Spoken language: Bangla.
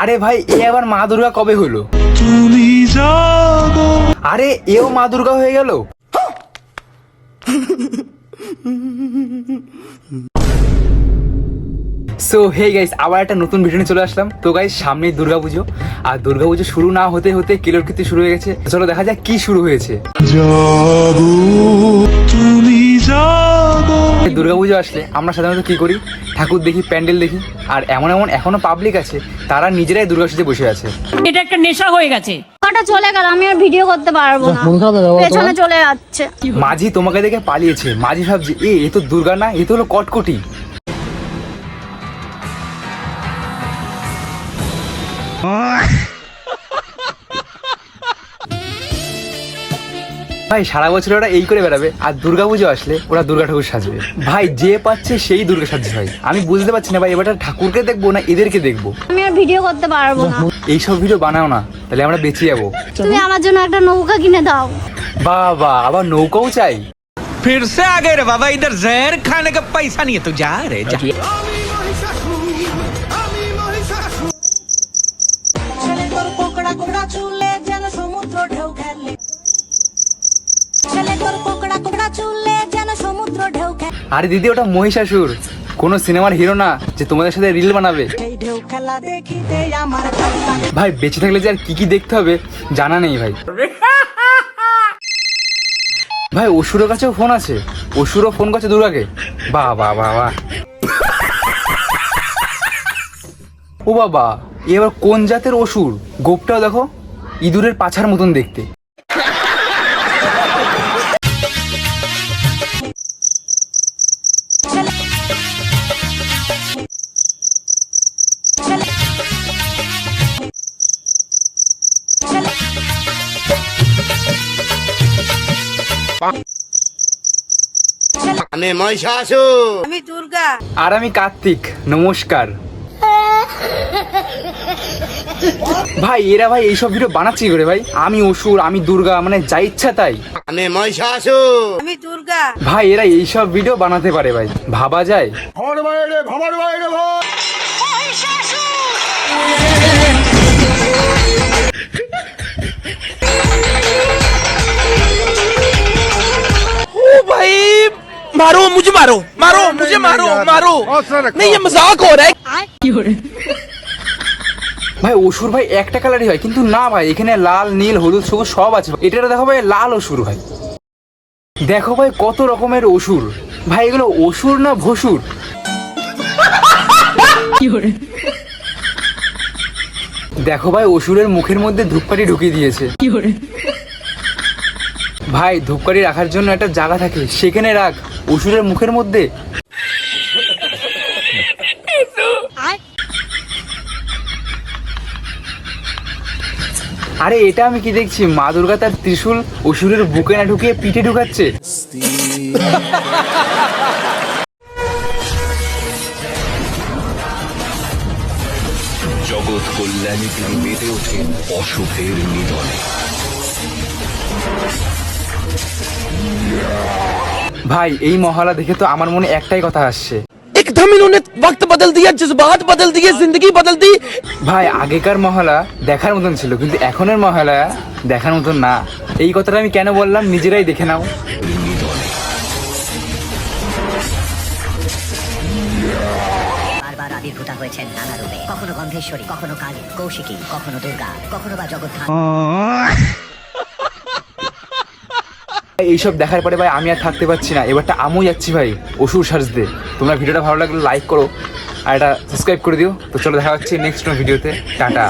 আরে ভাই এ আবার মা দুর্গা কবে হলো তুমি আরে এও মা দুর্গা হয়ে গেল? সো হে গাইস আবার একটা নতুন ভিডিও নিয়ে চলে আসলাম। তো গাইস সামনেই দুর্গাপুজো আর দুর্গাপুজো শুরু না হতে হতে কিলোর কীর্তি শুরু হয়ে গেছে। চলো দেখা যাক কি শুরু হয়েছে। তুমি দুর্গাপুজো আসলে আমরা সাধারণত কি করি? ঠাকুর দেখি প্যান্ডেল দেখি আর এমন এমন এখনও পাবলিক আছে তারা নিজেরাই দুর্গা সাজে বসে আছে। এটা একটা নেশা হয়ে গেছে। ওটা চলে গেল আমি আর ভিডিও করতে পারব না। পেছনে চলে যাচ্ছে। মাঝি তোমাকে দেখে পালিয়েছে। মাঝি ভাবছে এ এ তো দুর্গা না এ তো হলো কটকটি। ভাই সারা বছর ওরা এই করে বেড়াবে আর দুর্গা পুজো আসলে ওরা দুর্গা ঠাকুর সাজবে। ভাই যে পাচ্ছে সেই দুর্গা সাজছে ভাই। আমি বুঝতে পারছি না ভাই এবার ঠাকুরকে দেখব না এদেরকে দেখব? আমি আর ভিডিও করতে পারব না। এইসব ভিডিও বানাও না তাহলে আমরা বেঁচে যাব। তুমি আমার জন্য একটা নৌকা কিনে দাও। বাবা আবার নৌকাও চাই? ফির সে আগে রে বাবা ইদার জহর খানে কা পয়সা নিয়ে তো যা রে যা আরে দিদি, ওটা মহিষাসুর। কোনো সিনেমার হিরো না যে তোমাদের সাথে রিল বানাবে। ভাই, বেঁচে থাকলে যে আর কি কি দেখতে হবে, জানা নেই ভাই। ভাই অসুরের কাছেও ফোন আছে। অসুরও ফোন করছে দুর্গাকে বাহ বাহ বাহ বাহ। ও বাবা এবার কোন জাতের অসুর? গোপটাও দেখো, ইঁদুরের পাছার মতন দেখতে। আমি দুর্গা। আর আমি কার্তিক নমস্কার। ভাই এরা ভাই এইসব ভিডিও বানাচ্ছি করে ভাই? আমি অসুর আমি দুর্গা মানে যা ইচ্ছা তাই। আমি দুর্গা। ভাই এরা এইসব ভিডিও বানাতে পারে ভাই। ভাবা যায়। ओ मारो मुझे मारो मारो मुझे मारो मारो नहीं ये मजाक हो रहा है কি করে ভাই অসুর ভাই একটা কালারই হয় কিন্তু না ভাই এখানে লাল নীল হলুদ সবুজ সব আছে এটা দেখো ভাই লাল অসুর ভাই দেখো ভাই কত রকমের অসুর ভাই এগুলো অসুর না ভসুর কি করে দেখো ভাই অসুরের মুখের মধ্যে ধূপকাঠি ঢুকিয়ে দিয়েছে কি করে ভাই ধূপকাঠি রাখার জন্য একটা জায়গা থাকে সেখানে রাখ অসুরের মুখের মধ্যে। আরে এটা আমি কি দেখছি? মা দুর্গা তার ত্রিশূল অসুরের বুকে না ঢুকিয়ে পিঠে ঢুকাচ্ছে। জগৎ কল্যাণে তিনি মেতে ওঠেন অশুভের নিধনে। ভাই এই মহলা দেখে তো আমার মনে একটাই কথা আসছে। একদম ইনোনে ওয়াক্ত বদল দিয়া জজবাত বদল দিয়ে বদল দি ভাই আগেকার মহলা দেখার মতন ছিল কিন্তু এখনের মহলা দেখার মতন না। এই কথাটা আমি কেন বললাম? নিজেরাই দেখে নাও। হয়েছেন নানা রূপে। কখনো গন্ধেশ্বরী কখনো কালী কৌশিকী কখনো দুর্গা কখনো বা জগৎ এইসব দেখার পরে ভাই আমি আর থাকতে পারছি না। এবারটা আমিও যাচ্ছি ভাই, অসুর সাজতে তোমরা ভিডিওটা ভালো লাগলে লাইক করো, আর এটা সাবস্ক্রাইব করে দিও। তো চলো দেখা হচ্ছে নেক্সট ভিডিওতে টাটা।